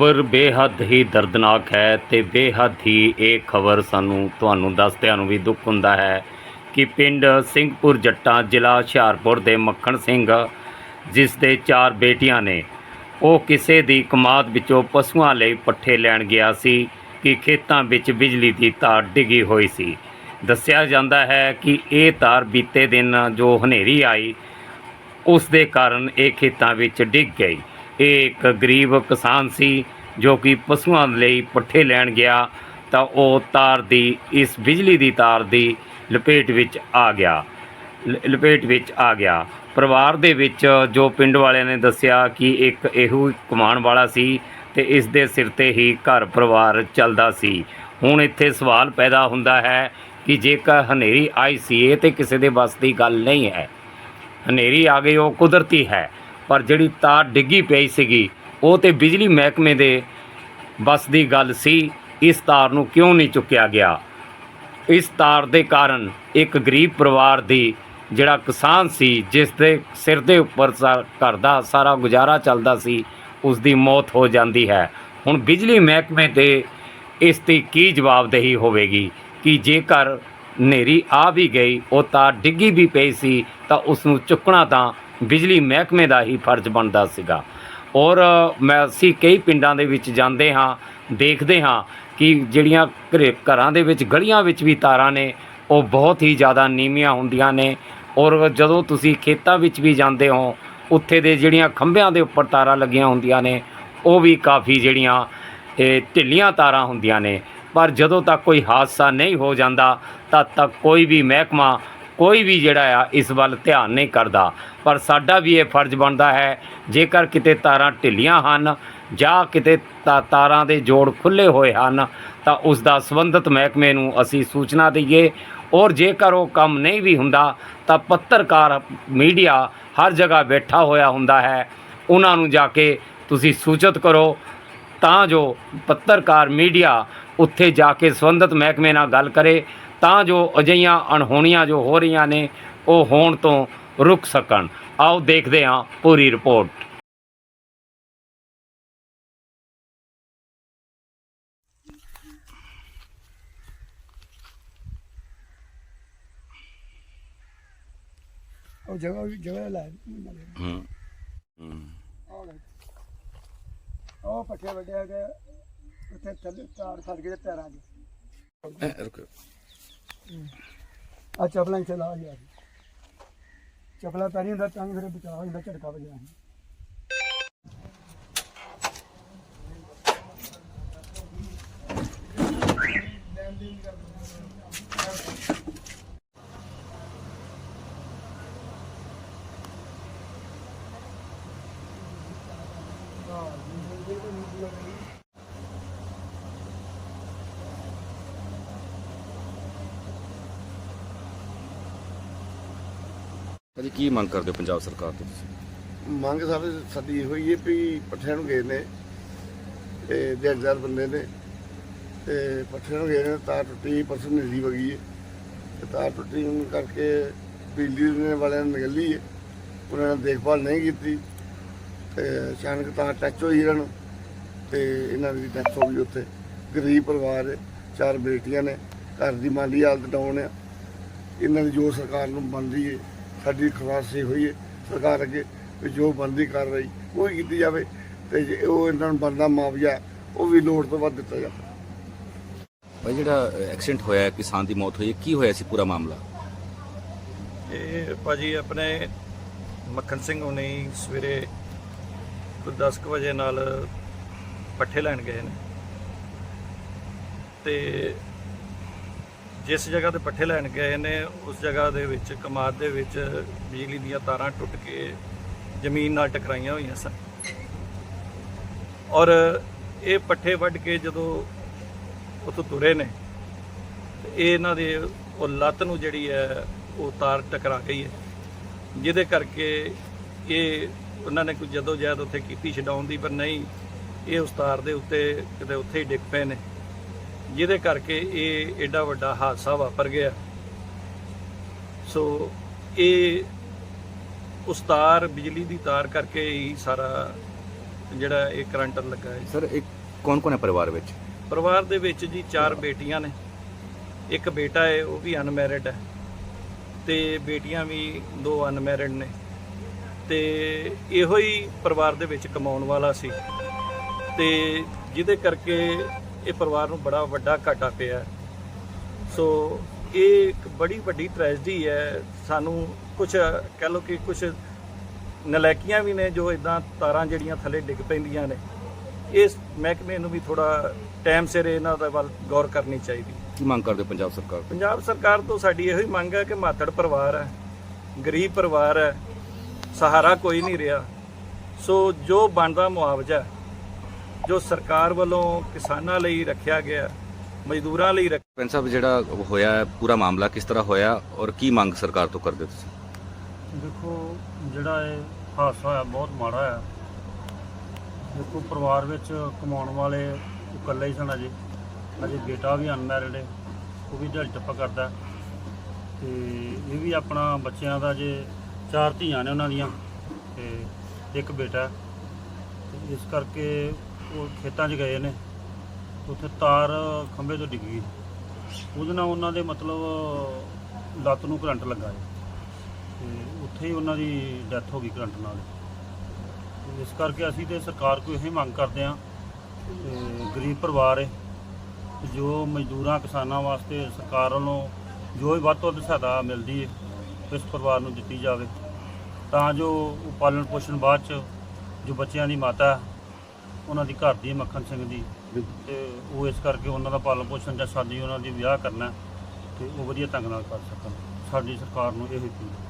ਖਬਰ ਬੇਹੱਦ ਹੀ ਦਰਦਨਾਕ ਹੈ ਤੇ ਬੇਹੱਦ ਹੀ ਇਹ ਖਬਰ ਸਾਨੂੰ ਤੁਹਾਨੂੰ ਦੱਸਦਿਆਂ ਨੂੰ ਵੀ ਦੁੱਖ ਹੁੰਦਾ ਹੈ ਕਿ ਪਿੰਡ ਸਿੰਘਪੁਰ ਜੱਟਾਂ ਜ਼ਿਲ੍ਹਾ ਹੁਸ਼ਿਆਰਪੁਰ ਦੇ ਮੱਖਣ ਸਿੰਘ, ਜਿਸ ਦੇ ਚਾਰ ਬੇਟੀਆਂ ਨੇ, ਉਹ ਕਿਸੇ ਦੀ ਕਮਾਦ ਵਿੱਚੋਂ ਪਸ਼ੂਆਂ ਲਈ ਪੱਠੇ ਲੈਣ ਗਿਆ ਸੀ ਕਿ ਖੇਤਾਂ ਵਿੱਚ ਬਿਜਲੀ ਦੀ ਤਾਰ ਡਿੱਗੀ ਹੋਈ ਸੀ। ਦੱਸਿਆ ਜਾਂਦਾ ਹੈ ਕਿ ਇਹ ਤਾਰ ਬੀਤੇ ਦਿਨ ਜੋ ਹਨੇਰੀ ਆਈ, ਉਸ ਦੇ ਕਾਰਨ ਇਹ ਖੇਤਾਂ ਵਿੱਚ ਡਿੱਗ ਗਈ। ਇਹ ਇੱਕ ਗਰੀਬ ਕਿਸਾਨ ਸੀ ਜੋ ਕਿ ਪਸ਼ੂਆਂ ਲਈ ਪੱਠੇ ਲੈਣ ਗਿਆ ਤਾਂ ਉਹ ਤਾਰ ਦੀ, ਇਸ ਬਿਜਲੀ ਦੀ ਤਾਰ ਦੀ ਲਪੇਟ ਵਿੱਚ ਆ ਗਿਆ। ਲ- ਲਪੇਟ ਵਿੱਚ ਆ ਗਿਆ। ਪਰਿਵਾਰ ਦੇ ਵਿੱਚ ਜੋ ਪਿੰਡ ਵਾਲਿਆਂ ਨੇ ਦੱਸਿਆ ਕਿ ਇੱਕ ਇਹੋ ਕਮਾਉਣ ਵਾਲਾ ਸੀ ਤੇ ਇਸ ਦੇ ਸਿਰ ਤੇ ਹੀ ਘਰ ਪਰਿਵਾਰ ਚੱਲਦਾ ਸੀ। ਹੁਣ ਇੱਥੇ ਸਵਾਲ ਪੈਦਾ ਹੁੰਦਾ ਹੈ ਕਿ ਜੇਕਰ ਹਨੇਰੀ ਆਈ ਸੀ, ਇਹ ਤੇ ਕਿਸੇ ਦੇ ਵੱਸ ਦੀ ਗੱਲ ਨਹੀਂ ਹੈ। ਹਨੇਰੀ ਆ ਗਈ, ਉਹ ਕੁਦਰਤੀ ਹੈ। ਪਰ ਜਿਹੜੀ ਤਾਰ ਡਿੱਗੀ ਪਈ ਸੀਗੀ, ਉਹ ਤੇ ਬਿਜਲੀ ਮਹਿਕਮੇ ਦੇ ਬਸ ਦੀ ਗੱਲ ਸੀ, ਇਸ ਤਾਰ ਨੂੰ ਕਿਉਂ ਨਹੀਂ ਚੁੱਕਿਆ ਗਿਆ? ਇਸ ਤਾਰ ਦੇ ਕਾਰਨ ਇੱਕ ਗਰੀਬ ਪਰਿਵਾਰ ਦੀ ਜਿਹੜਾ ਕਿਸਾਨ ਸੀ, ਜਿਸ ਦੇ ਸਿਰ ਦੇ ਉੱਪਰ ਘਰ ਦਾ ਸਾਰਾ ਗੁਜ਼ਾਰਾ ਚੱਲਦਾ ਸੀ ਉਸ ਦੀ ਮੌਤ ਹੋ ਜਾਂਦੀ ਹੈ। ਹੁਣ ਬਿਜਲੀ ਮਹਿਕਮੇ ਤੇ ਇਸ ਦੀ ਕੀ ਜਵਾਬਦੇਹੀ ਹੋਵੇਗੀ? ਕਿ ਜੇਕਰ ਹਨੇਰੀ ਆ ਵੀ ਗਈ, ਉਹ ਤਾਰ ਡਿੱਗੀ ਵੀ ਪਈ ਸੀ, ਤਾਂ ਉਸ ਨੂੰ ਚੁੱਕਣਾ ਤਾਂ ਬਿਜਲੀ ਮਹਿਕਮੇ ਦਾ ਹੀ ਫਰਜ਼ ਬਣਦਾ ਸੀਗਾ। ਔਰ ਮੈਂ, ਅਸੀਂ ਕਈ ਪਿੰਡਾਂ ਦੇ ਵਿੱਚ ਜਾਂਦੇ ਹਾਂ, ਦੇਖਦੇ ਹਾਂ ਕਿ ਜਿਹੜੀਆਂ ਘਰੇ ਘਰਾਂ ਦੇ ਵਿੱਚ ਗਲੀਆਂ ਵਿੱਚ ਵੀ ਤਾਰਾਂ ਨੇ, ਉਹ ਬਹੁਤ ਹੀ ਜ਼ਿਆਦਾ ਨੀਵੀਆਂ ਹੁੰਦੀਆਂ ਨੇ। ਔਰ ਜਦੋਂ ਤੁਸੀਂ ਖੇਤਾਂ ਵਿੱਚ ਵੀ ਜਾਂਦੇ ਹੋ, ਉੱਥੇ ਦੇ ਜਿਹੜੀਆਂ ਖੰਭਿਆਂ ਦੇ ਉੱਪਰ ਤਾਰਾਂ ਲੱਗੀਆਂ ਹੁੰਦੀਆਂ ਨੇ, ਉਹ ਵੀ ਕਾਫੀ ਜਿਹੜੀਆਂ, ਇਹ ਢਿੱਲੀਆਂ ਤਾਰਾਂ ਹੁੰਦੀਆਂ ਨੇ। ਪਰ ਜਦੋਂ ਤੱਕ ਕੋਈ ਹਾਦਸਾ ਨਹੀਂ ਹੋ ਜਾਂਦਾ, ਤਦ ਤੱਕ ਕੋਈ ਵੀ ਮਹਿਕਮਾ ਕੋਈ ਵੀ ਜਿਹੜਾ ਆ, ਇਸ ਵੱਲ ਧਿਆਨ ਨਹੀਂ ਕਰਦਾ। ਪਰ ਸਾਡਾ ਵੀ ਇਹ ਫਰਜ਼ ਬਣਦਾ ਹੈ, ਜੇਕਰ ਕਿਤੇ ਤਾਰਾਂ ਢਿੱਲੀਆਂ ਹਨ ਜਾਂ ਕਿਤੇ ਤਾ- ਤਾਰਾਂ ਦੇ ਜੋੜ ਖੁੱਲੇ ਹੋਏ ਹਨ, ਤਾਂ ਉਸ ਦਾ ਸੰਬੰਧਿਤ ਮਹਿਕਮੇ ਨੂੰ ਅਸੀਂ ਸੂਚਨਾ ਦਈਏ। ਔਰ ਜੇਕਰ ਉਹ ਕੰਮ ਨਹੀਂ ਵੀ ਹੁੰਦਾ, ਤਾਂ ਪੱਤਰਕਾਰ, ਮੀਡੀਆ ਹਰ ਜਗ੍ਹਾ ਬੈਠਾ ਹੋਇਆ ਹੁੰਦਾ ਹੈ। ਉਹਨਾਂ ਨੂੰ ਜਾ ਕੇ ਤੁਸੀਂ ਸੂਚਿਤ ਕਰੋ। ਤਾਂ ਜੋ ਪੱਤਰਕਾਰ ਮੀਡੀਆ ਉੱਥੇ ਜਾ ਕੇ ਸੰਬੰਧਿਤ ਮਹਿਕਮੇ ਨਾਲ ਗੱਲ ਕਰੇ ਤਾਂ ਜੋ ਅਜਿਹੀਆਂ ਅਣਹੋਣੀਆਂ ਜੋ ਹੋ ਰਹੀਆਂ ਨੇ ਉਹ ਹੋਣ ਤੋਂ ਰੁਕ ਸਕਣ। ਆਓ ਦੇਖਦੇ ਹਾਂ ਪੂਰੀ ਰਿਪੋਰਟ। ਉਹ ਜਗ੍ਹਾ ਵੀ ਜਗ੍ਹਾ ਲੈ ਹੂੰ। ਉਹ ਪੱਠੇ ਵੱਡੇ ਗਏ ਉੱਥੇ ਥੱਲੇ ਤਾਰ ਫੜ ਗਏ ਪੈਰਾਂ 'ਚ। ਰੁਕੋ। ਆ ਚਪਲਾਂ ਇੱਥੇ ਲਾ ਲਿਆ ਚਪਲਾ ਪੈਰੀ ਹੁੰਦਾ ਤਾਂ ਹੀ ਫਿਰ ਬਚਾਅ ਹੋ ਜਾਂਦਾ ਝਟਕਾ ਵੱਜਿਆ। ਭਾਜੀ, ਕੀ ਮੰਗ ਕਰਦੇ ਹੋ ਪੰਜਾਬ ਸਰਕਾਰ ਤੋਂ ਤੁਸੀਂ? ਮੰਗ ਸਾਰੇ ਸਾਡੀ ਹੋਈ ਹੈ ਵੀ ਪੱਠਿਆਂ ਨੂੰ ਗਏ ਨੇ ਤੇ ਦਿਹਾੜੀਦਾਰ ਬੰਦੇ ਨੇ, ਤੇ ਪੱਠਿਆਂ ਨੂੰ ਗਏ ਨੇ ਤਾਰ ਟੁੱਟੀ ਪਰਸੋਂ ਨਦੀ ਵਗੀ ਹੈ, ਤੇ ਤਾਰ ਟੁੱਟੀ ਹੋਣ ਕਰਕੇ ਬਿਜਲੀ ਦੇ ਵਾਲਿਆਂ ਨੇ ਨਿਕਲੀ ਹੈ, ਉਹਨਾਂ ਨੇ ਦੇਖਭਾਲ ਨਹੀਂ ਕੀਤੀ, ਤੇ ਅਚਾਨਕ ਤਾਰ ਟੱਚ ਹੋਈ ਇਹਨਾਂ ਨੂੰ, ਤੇ ਇਹਨਾਂ ਦੀ ਡੈਥ ਹੋ ਗਈ ਉੱਥੇ। ਗਰੀਬ ਪਰਿਵਾਰ ਹੈ, ਚਾਰ ਬੇਟੀਆਂ ਨੇ, ਘਰ ਦੀ ਮਾਲੀ ਹਾਲਤ ਡਾਊਨ ਆ, ਇਹਨਾਂ ਦੀ ਜੋ ਸਰਕਾਰ ਨੂੰ ਬਣਦੀ ਹੈ ਸਾਡੀ ਖਵਾਸ ਇਹ ਹੋਈ ਹੈ। ਸਰਕਾਰ ਅੱਗੇ ਵੀ ਜੋ ਬਣਦੀ ਕਾਰਵਾਈ ਉਹ ਹੀ ਕੀਤੀ ਜਾਵੇ ਤੇ ਜੇ ਉਹ ਇਹਨਾਂ ਨੂੰ ਬਣਦਾ ਮੁਆਵਜ਼ਾ ਉਹ ਵੀ ਲੋੜ ਤੋਂ ਵੱਧ ਦਿੱਤਾ ਜਾਵੇ। ਭਾਈ ਜਿਹੜਾ ਐਕਸੀਡੈਂਟ ਹੋਇਆ ਹੈ, ਕਿਸਾਨ ਦੀ ਮੌਤ ਹੋਈ ਹੈ ਕੀ ਹੋਇਆ ਸੀ ਪੂਰਾ ਮਾਮਲਾ? ਇਹ ਭਾਜੀ ਆਪਣੇ ਮੱਖਣ ਸਿੰਘ ਹੁਣੀ ਸਵੇਰੇ ਕੋਈ 10 ਕੁ ਵਜੇ ਨਾਲ ਪੱਠੇ ਲੈਣ ਗਏ ਨੇ। ਤੇ ਜਿਸ ਜਗ੍ਹਾ ਤੇ ਪੱਠੇ ਲੈਣ ਗਏ ਨੇ, ਉਸ ਜਗ੍ਹਾ ਦੇ ਵਿੱਚ, ਕਮਾਦ ਦੇ ਵਿੱਚ ਬਿਜਲੀ ਦੀਆਂ ਤਾਰਾਂ ਟੁੱਟ ਕੇ ਜ਼ਮੀਨ ਨਾਲ ਟਕਰਾਈਆਂ ਹੋਈਆਂ ਸਨ। ਔਰ ਇਹ ਪੱਠੇ ਵੱਢ ਕੇ ਜਦੋਂ ਉੱਥੋਂ ਤੁਰੇ ਨੇ ਇਹ ਇਹਨਾਂ ਦੇ ਉਹ ਲੱਤ ਨੂੰ ਜਿਹੜੀ ਹੈ, ਉਹ ਤਾਰ ਟਕਰਾ ਗਈ ਹੈ। ਜਿਹਦੇ ਕਰਕੇ ਇਹ ਉਹਨਾਂ ਨੇ ਕੋਈ ਜਦੋਂ ਜਹਿਦ ਉੱਥੇ ਕੀਤੀ ਛਡਾਉਣ ਦੀ, ਪਰ ਨਹੀਂ, ਇਹ ਉਸ ਤਾਰ ਦੇ ਉੱਤੇ ਕਿਤੇ ਉੱਥੇ ਹੀ ਡਿੱਗ ਪਏ ਨੇ। ਜਿਹਦੇ ਕਰਕੇ ਇਹ ਐਡਾ ਵੱਡਾ ਹਾਦਸਾ ਵਾਪਰ ਗਿਆ। ਸੋ ਇਹ ਉਸ ਤਾਰ ਬਿਜਲੀ ਦੀ ਤਾਰ ਕਰਕੇ ਹੀ ਸਾਰਾ ਜਿਹੜਾ ਇਹ ਕਰੰਟ ਲੱਗਾ ਹੈ। ਸਰ ਇੱਕ ਕੌਣ ਕੌਣ ਹੈ ਪਰਿਵਾਰ ਵਿੱਚ? ਪਰਿਵਾਰ ਦੇ ਵਿੱਚ ਜੀ ਚਾਰ ਬੇਟੀਆਂ ਨੇ। ਇੱਕ ਬੇਟਾ ਹੈ ਉਹ ਵੀ ਅਨਮੈਰਿਡ ਹੈ। ਤੇ ਬੇਟੀਆਂ ਵੀ ਦੋ ਅਨਮੈਰਿਡ ਨੇ। ਤੇ ਇਹੋ ਹੀ ਪਰਿਵਾਰ ਦੇ ਵਿੱਚ ਕਮਾਉਣ ਵਾਲਾ ਸੀ। ਤੇ ਜਿਹਦੇ ਕਰਕੇ ਇਹ ਪਰਿਵਾਰ ਨੂੰ ਬੜਾ ਵੱਡਾ ਘਾਟਾ ਪਿਆ ਸੋ ਇਹ ਇੱਕ ਬੜੀ ਵੱਡੀ ਟ੍ਰੈਜਡੀ ਹੈ। ਸਾਨੂੰ ਕੁਝ ਕਹਿ ਲਓ ਕਿ ਕੁਝ ਨਲਾਇਕੀਆਂ ਵੀ ਨੇ ਜੋ ਇਦਾਂ ਤਾਰਾਂ ਜਿਹੜੀਆਂ ਥੱਲੇ ਡਿੱਗ ਪੈਂਦੀਆਂ ਨੇ। ਇਸ ਮਹਿਕਮੇ ਨੂੰ ਵੀ ਥੋੜਾ ਟਾਈਮ ਸਿਰ ਇਹਨਾਂ ਦਾ ਵੱਲ ਗੌਰ ਕਰਨੀ ਚਾਹੀਦੀ। ਕੀ ਮੰਗ ਕਰਦੇ ਪੰਜਾਬ ਸਰਕਾਰ ਤੋਂ? ਪੰਜਾਬ ਸਰਕਾਰ ਤੋਂ ਸਾਡੀ ਇਹੋ ਹੀ ਮੰਗ ਹੈ ਕਿ ਮਾਤੜ ਪਰਿਵਾਰ ਹੈ ਗਰੀਬ ਪਰਿਵਾਰ ਹੈ ਸਹਾਰਾ ਕੋਈ ਨਹੀਂ ਰਿਹਾ। ਸੋ ਜੋ ਬਣਦਾ ਮੁਆਵਜ਼ਾ ਜੋ ਸਰਕਾਰ ਵੱਲੋਂ ਕਿਸਾਨਾਂ ਲਈ ਰੱਖਿਆ ਗਿਆ ਮਜ਼ਦੂਰਾਂ ਲਈ ਪੈਨ ਸਾਹਿਬ ਜਿਹੜਾ ਹੋਇਆ ਹੈ, ਪੂਰਾ ਮਾਮਲਾ ਕਿਸ ਤਰ੍ਹਾਂ ਹੋਇਆ ਔਰ ਕੀ ਮੰਗ ਸਰਕਾਰ ਤੋਂ ਕਰਦੇ ਹੋ ਤੁਸੀਂ ਦੇਖੋ ਜਿਹੜਾ ਇਹ ਹਾਦਸਾ ਹੋਇਆ ਬਹੁਤ ਮਾੜਾ ਹੈ ਦੇਖੋ ਪਰਿਵਾਰ ਵਿੱਚ ਕਮਾਉਣ ਵਾਲੇ ਇਕੱਲੇ ਹੀ ਸਨ ਅਜੇ ਅਜੇ ਬੇਟਾ ਵੀ ਅਨਮੈਰਿਡ ਹੈ ਉਹ ਵੀ ਦਿਹਾੜੀ ਟੱਪਾ ਕਰਦਾ ਹੈ। ਤੇ ਇਹ ਵੀ ਆਪਣਾ ਬੱਚਿਆਂ ਦਾ ਜੇ ਚਾਰ ਧੀਆਂ ਨੇ ਉਹਨਾਂ ਦੀਆਂ ਤੇ ਇੱਕ ਬੇਟਾ ਹੈ। ਤੇ ਇਸ ਕਰਕੇ ਉਹ ਖੇਤਾਂ 'ਚ ਗਏ ਨੇ। ਉੱਥੇ ਤਾਰ ਖੰਭੇ ਤੋਂ ਡਿੱਗ ਗਈ। ਉਹਦੇ ਨਾਲ ਉਹਨਾਂ ਦੇ ਮਤਲਬ ਲੱਤ ਨੂੰ ਕਰੰਟ ਲੱਗਾ ਹੈ ਤੇ ਉੱਥੇ ਹੀ ਉਹਨਾਂ ਦੀ ਡੈਥ ਹੋ ਗਈ ਕਰੰਟ ਨਾਲ। ਇਸ ਕਰਕੇ ਅਸੀਂ ਤੇ ਸਰਕਾਰ ਕੋਲ ਇਹ ਮੰਗ ਕਰਦੇ ਹਾਂ ਗਰੀਬ ਪਰਿਵਾਰ ਹੈ, ਤੇ ਜੋ ਮਜ਼ਦੂਰਾਂ, ਕਿਸਾਨਾਂ ਵਾਸਤੇ ਸਰਕਾਰ ਵੱਲੋਂ ਜੋ ਵੀ ਵੱਧ ਤੋਂ ਵੱਧ ਸਹਾਇਤਾ ਮਿਲਦੀ ਹੈ, ਇਸ ਪਰਿਵਾਰ ਨੂੰ ਦਿੱਤੀ ਜਾਵੇ। ਤਾਂ ਜੋ ਉਹ ਪਾਲਣ ਪੋਸ਼ਣ ਬਾਅਦ ਚ ਜੋ ਬੱਚਿਆਂ ਦੀ ਮਾਤਾ ਉਹਨਾਂ ਦੀ ਘਰ ਦੀ ਹੈ ਮੱਖਣ ਸਿੰਘ ਦੀ। ਤੇ ਉਹ ਇਸ ਕਰਕੇ ਉਹਨਾਂ ਦਾ ਪਾਲਣ ਪੋਸ਼ਣ ਜਾਂ ਸ਼ਾਦੀ ਉਹਨਾਂ ਦੀ ਵਿਆਹ ਕਰਨਾ ਤੇ ਉਹ ਵਧੀਆ ਢੰਗ ਨਾਲ ਕਰ ਸਕਣ। ਸਾਡੀ ਸਰਕਾਰ ਨੂੰ ਇਹ ਅਪੀਲ ਹੈ।